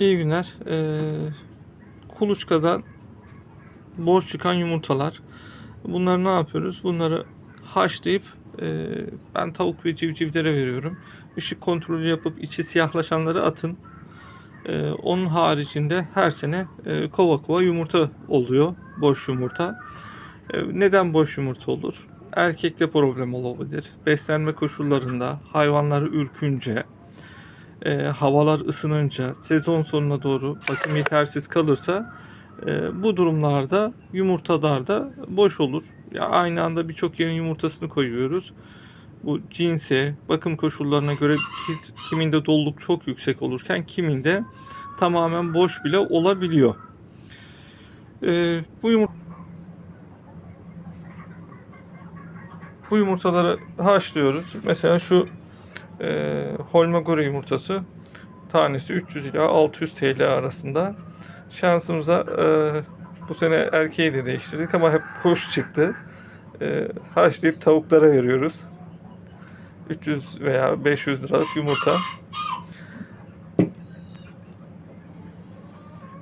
İyi günler. Ee, kuluçkadan boş çıkan yumurtalar. Bunları ne yapıyoruz? Bunları haşlayıp e, ben tavuk ve civcivlere veriyorum. Işık kontrolü yapıp içi siyahlaşanları atın. Ee, onun haricinde her sene e, kova kova yumurta oluyor. Boş yumurta. Ee, neden boş yumurta olur? Erkekte problem olabilir. Beslenme koşullarında hayvanları ürkünce, e, havalar ısınınca, sezon sonuna doğru bakım yetersiz kalırsa e, bu durumlarda yumurtalarda boş olur. Ya aynı anda birçok yerin yumurtasını koyuyoruz. Bu cinse, bakım koşullarına göre ki- kiminde doluluk çok yüksek olurken kiminde tamamen boş bile olabiliyor. E, bu yumurta bu yumurtaları haşlıyoruz. Mesela şu e, Holmegore yumurtası tanesi 300 ila 600 TL arasında. Şansımıza e, bu sene erkeği de değiştirdik ama hep hoş çıktı. E, haşlayıp tavuklara veriyoruz. 300 veya 500 liralık yumurta.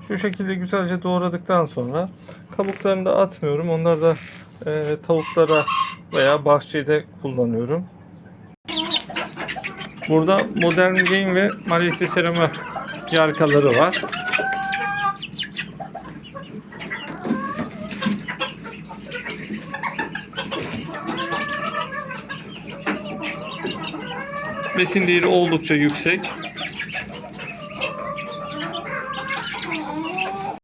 Şu şekilde güzelce doğradıktan sonra kabuklarını da atmıyorum. Onları da e, tavuklara veya bahçede kullanıyorum. Burada modern game ve Malaysia serama yarkaları var. Besin değeri oldukça yüksek.